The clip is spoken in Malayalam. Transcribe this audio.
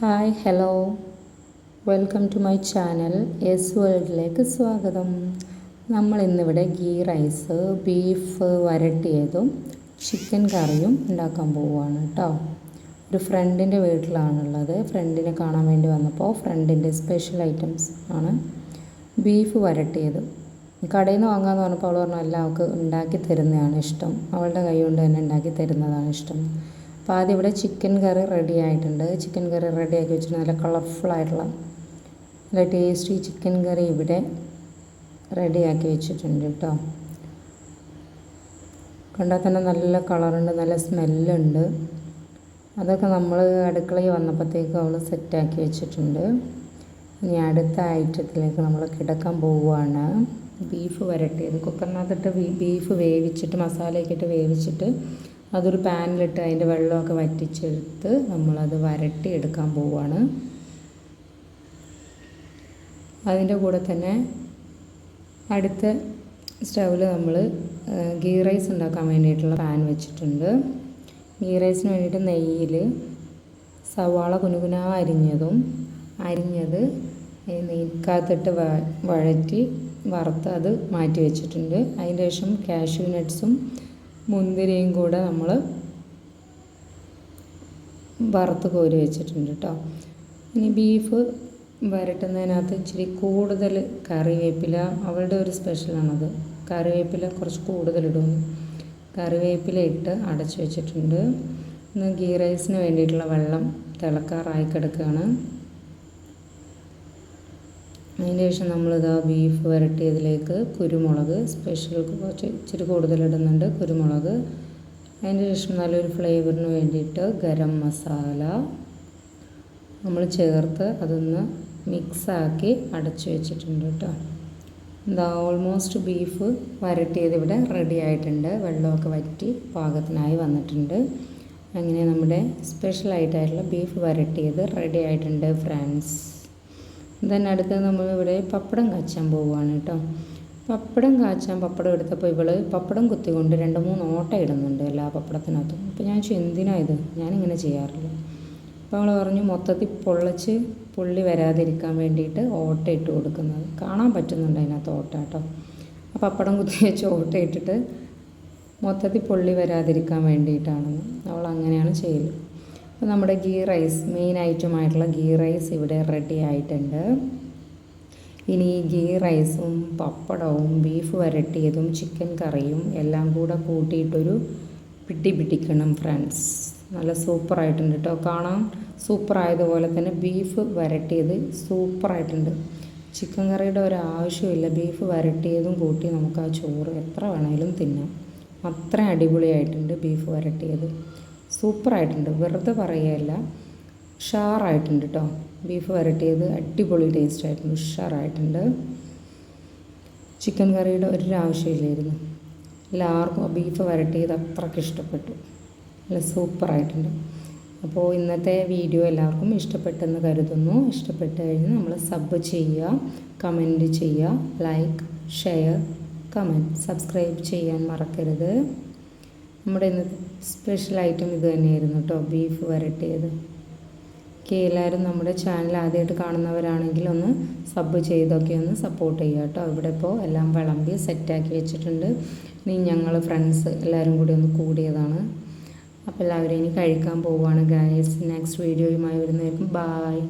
Hi hello. Welcome to my channel S വേൾഡിലേക്ക് സ്വാഗതം. നമ്മൾ ഇന്നിവിടെ ഗീ റൈസ് ബീഫ് വരട്ടിയതും ചിക്കൻ കറിയും ഉണ്ടാക്കാൻ പോവുകയാണ് കേട്ടോ ഒരു ഫ്രണ്ടിന്റെ വീട്ടിലാണുള്ളത്. ഫ്രണ്ടിനെ കാണാൻ വേണ്ടി വന്നപ്പോൾ ഫ്രണ്ടിന്റെ സ്പെഷ്യൽ ഐറ്റംസ് ആണ് ബീഫ് വരട്ടിയത്. കടയിൽ നിന്ന് വാങ്ങാമെന്ന് പറഞ്ഞപ്പോൾ അവൾ പറഞ്ഞു അല്ല അവൾക്ക് ഉണ്ടാക്കി തരുന്നതാണ് ഇഷ്ടം. അവളുടെ കൈ കൊണ്ട് തന്നെ ഉണ്ടാക്കി തരുന്നതാണ് ഇഷ്ടം. അപ്പോൾ ആദ്യം ഇവിടെ ചിക്കൻ കറി റെഡി ആയിട്ടുണ്ട്. ചിക്കൻ കറി റെഡി ആക്കി വെച്ചിട്ടുണ്ട് നല്ല കളർഫുൾ ആയിട്ടുള്ള നല്ല ടേസ്റ്റി ചിക്കൻ കറി ഇവിടെ റെഡിയാക്കി വെച്ചിട്ടുണ്ട് കേട്ടോ. കണ്ടാൽ തന്നെ നല്ല കളറുണ്ട് നല്ല സ്മെല്ലുണ്ട് അതൊക്കെ നമ്മൾ അടുക്കളയിൽ വന്നപ്പോഴത്തേക്ക് അവൾ സെറ്റാക്കി വെച്ചിട്ടുണ്ട്. ഇനി അടുത്ത ഐറ്റത്തിലേക്ക് നമ്മൾ കിടക്കാൻ പോവുകയാണ്. ബീഫ് വരട്ടിയത് കുക്കറിനകത്തിട്ട് ബീഫ് വേവിച്ചിട്ട് മസാലയൊക്കെ ഇട്ട് വേവിച്ചിട്ട് അതൊരു പാനിലിട്ട് അതിന്റെ വെള്ളമൊക്കെ വറ്റിച്ചെടുത്ത് നമ്മളത് വരട്ടി എടുക്കാൻ പോവുകയാണ് അതിന്റെ കൂടെ തന്നെ അടുത്ത സ്റ്റൗവിൽ നമ്മൾ ഗീ റൈസ് ഉണ്ടാക്കാൻ വേണ്ടിയിട്ടുള്ള പാൻ വെച്ചിട്ടുണ്ട്. ഗീ റൈസിന് വേണ്ടിയിട്ട് നെയ്യിൽ സവാള കുനുകുന അരിഞ്ഞതും അരിഞ്ഞത് നെയ്ക്കകത്തിട്ട് വഴറ്റി വറുത്ത് അത് മാറ്റി വെച്ചിട്ടുണ്ട്. അതിന്റെ ശേഷം കാഷ്യൂ നട്ട്സും മുന്തിരിയും കൂടെ നമ്മൾ വറുത്ത് കോരി വെച്ചിട്ടുണ്ട് കേട്ടോ ഇനി ബീഫ് വരട്ടുന്നതിനകത്ത് ഇച്ചിരി കൂടുതൽ കറിവേപ്പില അവളുടെ ഒരു സ്പെഷ്യലാണത് കറിവേപ്പില കുറച്ച് കൂടുതലിടുന്നു കറിവേപ്പില ഇട്ട് അടച്ചു വെച്ചിട്ടുണ്ട്. ഇന്ന് ഗീ റൈസിന് വേണ്ടിയിട്ടുള്ള വെള്ളം തിളക്കാറായി കിടക്കുകയാണ്. അതിന് ശേഷം നമ്മളിതാ ബീഫ് വരട്ടിയതിലേക്ക് കുരുമുളക് സ്പെഷ്യൽ കുറച്ച് ഇച്ചിരി കൂടുതലിടുന്നുണ്ട് കുരുമുളക്. അതിന് ശേഷം നല്ലൊരു ഫ്ലേവറിന് വേണ്ടിയിട്ട് ഗരം മസാല. നമ്മൾ ചേർത്ത് അതൊന്ന് മിക്സാക്കി അടച്ചു വെച്ചിട്ടുണ്ട് കേട്ടോ. എന്താ ഓൾമോസ്റ്റ് ബീഫ് വരട്ടിയത് ഇവിടെ റെഡി ആയിട്ടുണ്ട്. വെള്ളമൊക്കെ വറ്റി പാകത്തിനായി വന്നിട്ടുണ്ട്. അങ്ങനെ നമ്മുടെ സ്പെഷ്യലായിട്ടായിട്ടുള്ള ബീഫ് വരട്ടിയത് റെഡി ആയിട്ടുണ്ട് ഫ്രണ്ട്സ് ദെൻ അടുത്ത് നമ്മളിവിടെ പപ്പടം കാച്ചാൻ പോവുകയാണ് കേട്ടോ. പപ്പടം കാച്ചാൻ പപ്പടം എടുത്തപ്പോൾ ഇവൾ പപ്പടം കുത്തിക്കൊണ്ട് രണ്ട് മൂന്ന് ഓട്ട ഇടുന്നുണ്ട് എല്ലാ പപ്പടത്തിനകത്തും. അപ്പോൾ ഞാൻ ചോദിച്ചു എന്തിനാ ഇത്? ഞാനിങ്ങനെ ചെയ്യാറില്ല. അപ്പോൾ അവൾ പറഞ്ഞു മൊത്തത്തിൽ പൊള്ളച്ച് പുള്ളി വരാതിരിക്കാൻ വേണ്ടിയിട്ട് ഓട്ട ഇട്ട് കൊടുക്കുന്നത്. കാണാൻ പറ്റുന്നുണ്ട് അതിനകത്ത് ഓട്ട കേട്ടോ. ആ പപ്പടം കുത്തി വെച്ച് ഓട്ട ഇട്ടിട്ട് മൊത്തത്തിൽ പൊള്ളി വരാതിരിക്കാൻ വേണ്ടിയിട്ടാണെന്ന് അവൾ അങ്ങനെയാണ് ചെയ്യൽ അപ്പോൾ നമ്മുടെ ഗീ റൈസ് മെയിൻ ഐറ്റമായിട്ടുള്ള ഗീ റൈസ് ഇവിടെ റെഡി ആയിട്ടുണ്ട്. ഇനി ഗീ റൈസും പപ്പടവും ബീഫ് വരട്ടിയതും ചിക്കൻ കറിയും എല്ലാം കൂടെ കൂട്ടിയിട്ടൊരു പിട്ടി പിടിക്കണം ഫ്രണ്ട്സ് നല്ല സൂപ്പറായിട്ടുണ്ട് കേട്ടോ കാണാൻ സൂപ്പറായതുപോലെ തന്നെ ബീഫ് വരട്ടിയത് സൂപ്പറായിട്ടുണ്ട് ചിക്കൻ കറിയുടെ ഒരു ആവശ്യമില്ല. ബീഫ് വരട്ടിയതും കൂട്ടി നമുക്ക് ആ ചോറ് എത്ര വേണമെങ്കിലും തിന്നാം. അത്ര അടിപൊളിയായിട്ടുണ്ട് ബീഫ് വരട്ടിയത്. സൂപ്പറായിട്ടുണ്ട്. വെറുതെ പറയുകയല്ല. ഉഷാറായിട്ടുണ്ട് കേട്ടോ ബീഫ് വരട്ടിയത് അടിപൊളി ടേസ്റ്റ് ആയിട്ടുണ്ട് ഉഷാറായിട്ടുണ്ട്. ചിക്കൻ കറിയുടെ ഒരു ആവശ്യമില്ലായിരുന്നു എല്ലാവർക്കും ബീഫ് വരട്ടിയത് അത്രയ്ക്ക് ഇഷ്ടപ്പെട്ടു. നല്ല സൂപ്പറായിട്ടുണ്ട്. അപ്പോൾ ഇന്നത്തെ വീഡിയോ എല്ലാവർക്കും ഇഷ്ടപ്പെട്ടെന്ന് കരുതുന്നു. ഇഷ്ടപ്പെട്ട് കഴിഞ്ഞ് നമ്മൾ സബ് ചെയ്യുക കമന്റ് ചെയ്യുക ലൈക്ക് ഷെയർ കമന്റ്. സബ്സ്ക്രൈബ് ചെയ്യാൻ മറക്കരുത്. നമ്മുടെ ഇന്നത്തെ സ്പെഷ്യൽ ഐറ്റം ഇത് തന്നെയായിരുന്നു കേട്ടോ ബീഫ് വരട്ടിയത്. ഓക്കെ എല്ലാവരും നമ്മുടെ ചാനൽ ആദ്യമായിട്ട് കാണുന്നവരാണെങ്കിൽ ഒന്ന് സബ് ചെയ്തൊക്കെ ഒന്ന് സപ്പോർട്ട് ചെയ്യുക കേട്ടോ ഇവിടെ ഇപ്പോൾ എല്ലാം വിളമ്പി സെറ്റാക്കി വെച്ചിട്ടുണ്ട്. ഇനി ഞങ്ങൾ ഫ്രണ്ട്സ് എല്ലാവരും കൂടി ഒന്ന് കൂടിയതാണ്. അപ്പോൾ എല്ലാവരും ഇനി കഴിക്കാൻ പോവുകയാണ് ഗായസ് നെക്സ്റ്റ് വീഡിയോയുമായി വരുന്നതായിരിക്കും ബായ്